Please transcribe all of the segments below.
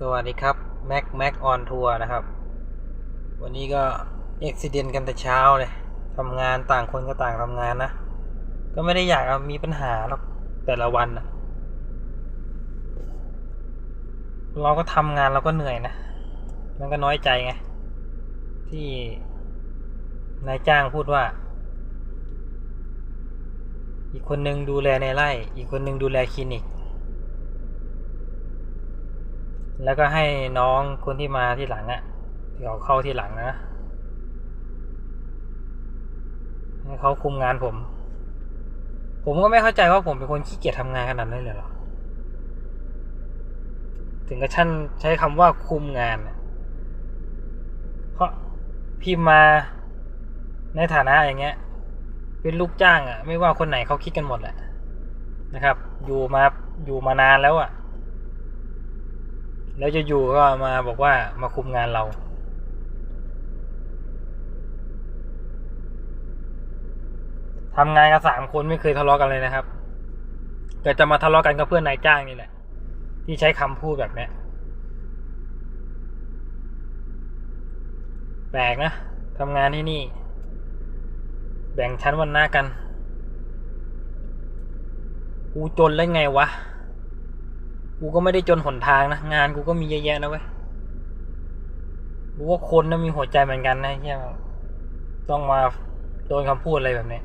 สวัสดีครับแม็กแม็กออนทัวร์นะครับ วันนี้ก็เอ็กซิเดนกันแต่เช้าเลยทำงานต่างคนก็ต่างทำงานนะ ก็ไม่ได้อยากมีปัญหาหรอกแต่ละวันนะเราก็ทำงานเราก็เหนื่อยนะ มันก็น้อยใจไง ที่นายจ้างพูดว่า อีกคนนึงดูแลในไร่ อีกคนนึงดูแลคลินิก แล้วก็ให้น้องคนที่มาที่หลังอะ่ะที่เขาเข้าที่หลังนะให้เขาคุมงานผม ผมก็ไม่เข้าใจว่าผมเป็นคนขี้เกียจทำงานขนาดนั้นเลยเหรอถึงกับชั้นใช้คำว่าคุมงานเพราะพิมมาในฐานะอย่างเงี้ย เป็นลูกจ้างอะ่ะ ไม่ว่าคนไหนเขาคิดกันหมดแหละนะครับ อยู่มาอยู่มานานแล้วอะ แล้วจะอยู่ก็มาบอกว่ามาคุมงานเรา ทำงานกันสามคนไม่เคยทะเลาะกันเลยนะครับแต่จะมาทะเลาะกันกับเพื่อนนายจ้างนี่แหละ ที่ใช้คำพูดแบบนี้แปลกนะทำงานที่นี่ แบ่งชั้นวันหน้ากัน กูจนแล้วไงวะ กูก็ไม่ได้จนหนทางนะ งานกูก็มีเยอะแยะนะเว้ยกูว่าคนนะมีหัวใจเหมือนกันนะเฮียต้องมาโดนคำพูดอะไรแบบนี้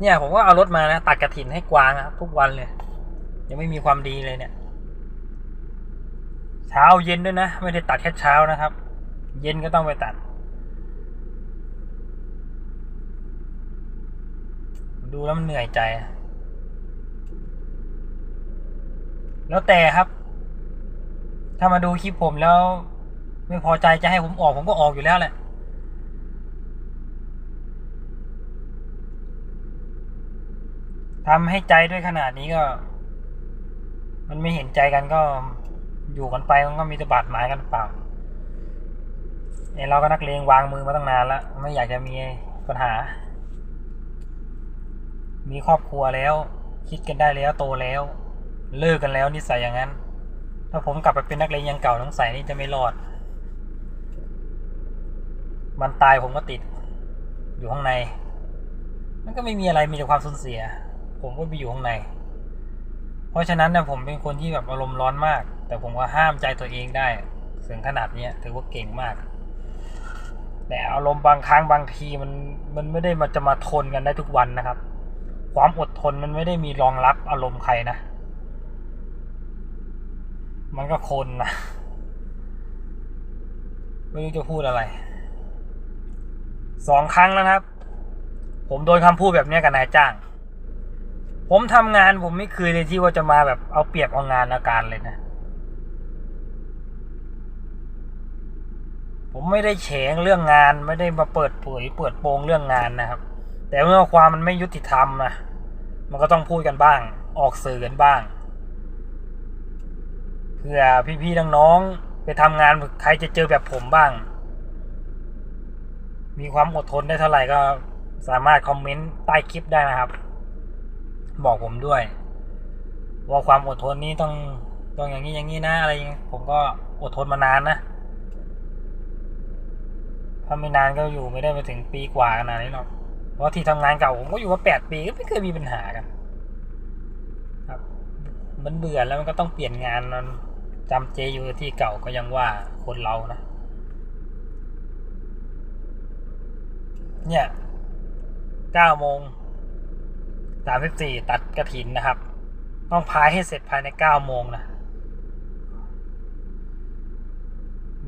เนี่ยผมก็เอารถมานะ ตัดกระถินให้กวางนะทุกวันเลย ยังไม่มีความดีเลยเนี่ย เช้าเย็นด้วยนะ ไม่ได้ตัดแค่เช้านะครับ เย็นก็ต้องไปตัด ดูแล้วมันเหนื่อยใจ แล้วแต่ครับ ถ้ามาดูคลิปผมแล้ว ไม่พอใจจะให้ผมออกผมก็ออกอยู่แล้วแหละทำให้ใจด้วยขนาดนี้ก็ มันไม่เห็นใจกันก็อยู่กันไปมันก็มีแต่บาดหมายกันเปล่าไอเราก็นักเลงวางมือมาตั้งนานแล้วไม่อยากจะมีปัญหา มีครอบครัวแล้ว คิดกันได้แล้วโตแล้ว เลิกกันแล้วนิสัยอย่างนั้น ถ้าผมกลับไปเป็นนักเลงยังเก่าทั้งใส่นี่จะไม่รอด มันตายผมก็ติด อยู่ข้างใน มันก็ไม่มีอะไรมีแต่ความสูญเสีย ผมก็ไปอยู่ข้างใน เพราะฉะนั้นเนี่ยผมเป็นคนที่แบบอารมณ์ร้อนมาก แต่ผมก็ห้ามใจตัวเองได้ถึงขนาดเนี้ยถือว่าเก่งมาก แต่อารมณ์บางครั้งบางทีมันมันไม่ได้มาจะมาทนกันได้ทุกวันนะครับ ความอดทนมันไม่ได้มีรองรับอารมณ์ใครนะ มันก็คนนะไม่รู้จะพูดอะไรสองครั้งแล้วครับ ผมโดนคำพูดแบบนี้กับนายจ้าง ผมทำงานผมไม่เคยเลยที่ว่าจะมาแบบเอาเปรียบเอางานอาการเลยนะ ผมไม่ได้แฉงเรื่องงานไม่ได้มาเปิดเผยเปิดโปงเรื่องงานนะครับ แต่เมื่อความมันไม่ยุติธรรมนะมันก็ต้องพูดกันบ้าง ออกสื่อกันบ้าง เพื่อพี่ๆน้องๆไปทำงานใครจะเจอแบบผมบ้าง มีความอดทนได้เท่าไหร่ก็สามารถคอมเมนต์ใต้คลิปได้นะครับ บอกผมด้วย ว่าความอดทนนี้ต้องต้องอย่างนี้อย่างนี้นะอะไรอย่างนี้ผมก็อดทนมานานนะถ้าไม่นานก็อยู่ไม่ได้ไปถึงปีกว่าขนาดนี้หรอกเพราะที่ทำงานเก่าผมก็อยู่มาแปดปีก็ไม่เคยมีปัญหากัน ครับ มันเบื่อแล้วมันก็ต้องเปลี่ยนงานมัน จำเจอยู่ที่เก่าก็ยังว่าคนเรานะ เนี่ยเก้าโมงสามสิบสี่ตัดกระถินนะครับ ต้องพายให้เสร็จภายในเก้าโมงนะ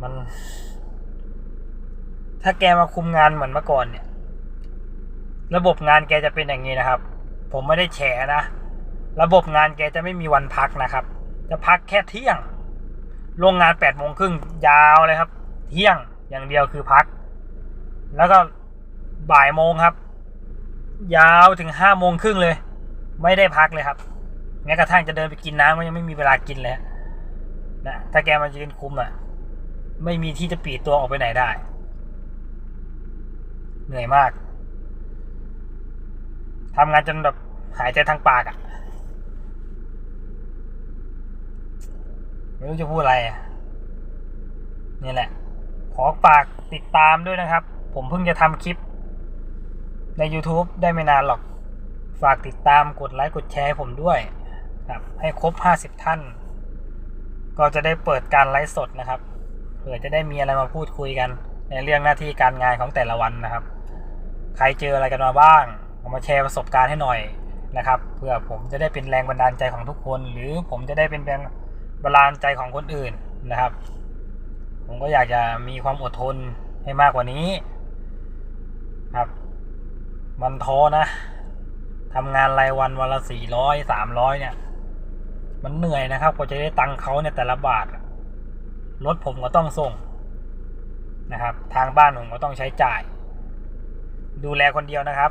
มัน ถ้าแกมาคุมงานเหมือนเมื่อก่อนเนี่ย ระบบงานแกจะเป็นอย่างนี้นะครับ ผมไม่ได้แฉนะ ระบบงานแกจะไม่มีวันพักนะครับ จะพักแค่เที่ยง โรงงานแปดโมงครึ่งยาวเลยครับ เที่ยงอย่างเดียวคือพัก แล้วก็บ่ายโมงครับ ยาวถึงห้าโมงครึ่งเลย ไม่ได้พักเลยครับแม้กระทั่งจะเดินไปกินน้ำก็ยังไม่มีเวลากินเลยนะถ้าแกมายืนคุมอะ ไม่มีที่จะปีตัวออกไปไหนได้ เหนื่อยมากทำงานจนแบบหายใจทางปากอะ่ะ ไม่รู้จะพูดอะไรอะนี่แหละ ขอฝากติดตามด้วยนะครับ ผมเพิ่งจะทำคลิป ใน YouTube ได้ไม่นานหรอก ฝากติดตามกดไลค์กดแชร์ผมด้วยครับ ให้ครบ 50 ท่าน ก็จะได้เปิดการไลฟ์สดนะครับเผื่อจะได้มีอะไรมาพูดคุยกัน ในเรื่องหน้าที่การงานของแต่ละวันนะครับ ใครเจออะไรกันมาบ้างเอามาแชร์ประสบการณ์ให้หน่อยนะครับเพื่อผมจะได้เป็นแรงบันดาลใจของทุกคน หรือผมจะได้เป็นแรง บันดาลใจของคนอื่นนะครับ ผมก็อยากจะมีความอดทนให้มากกว่านี้ครับ มันท้อนะทำงานรายวันวันละสี่ร้อยสามร้อยเนี่ย มันเหนื่อยนะครับกว่าจะได้ตังค์เขาเนี่ยแต่ละบาทรถผมก็ต้องส่งนะครับ ทางบ้านผมก็ต้องใช้จ่าย ดูแลคนเดียวนะครับ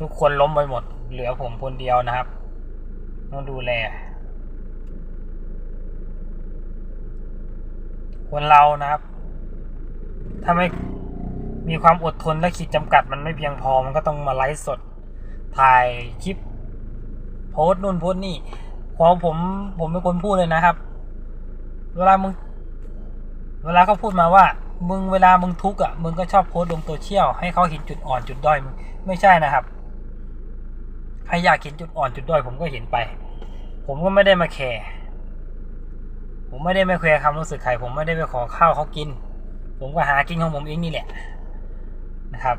ทุกคนล้มไปหมด เหลือผมคนเดียวนะครับ ต้องดูแล คนเรานะครับ ถ้าไม่มีความอดทนและขีดจำกัดมันไม่เพียงพอมันก็ต้องมาไลฟ์สด ถ่ายคลิป โพสนู่นโพสนี่พอผมผมเป็นคนพูดเลยนะครับ เวลามึง เวลาเขาพูดมาว่า มึงเวลามึงทุกข์อะมึงก็ชอบโพสลงโซเชียลให้เขาเห็นจุดอ่อนจุดด้อยมึงไม่ใช่นะครับใครอยากเห็นจุดอ่อนจุดด้อยผมก็เห็นไป ผมก็ไม่ได้มาแคร์ ผมไม่ได้มาแคร์ความรู้สึกใครผมไม่ได้ไปขอข้าวเขากิน ผมก็หากินของผมเองนี่แหละนะครับ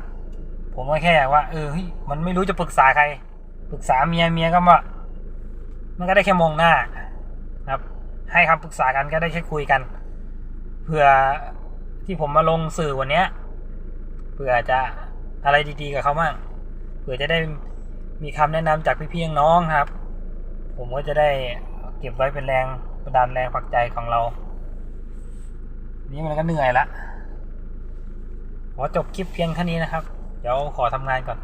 ผมก็แค่ว่า เออมันไม่รู้จะปรึกษาใคร ปรึกษาเมียเมียก็ว่ามันก็ได้แค่มองหน้านะครับ ให้คำปรึกษากันก็ได้แค่คุยกันเพื่อที่ผมมาลงสื่อวันเนี้ยเพื่อจะอะไรดีๆกับเขาบ้างเพื่อจะได้มีคำแนะนำจากพี่ๆน้องครับ ผมก็จะได้เก็บไว้เป็นแรง ดันแรงผลักใจของเรา นี่มันก็เหนื่อยละขอจบคลิปเพียงแค่นี้นะครับ เดี๋ยวขอทำงานก่อน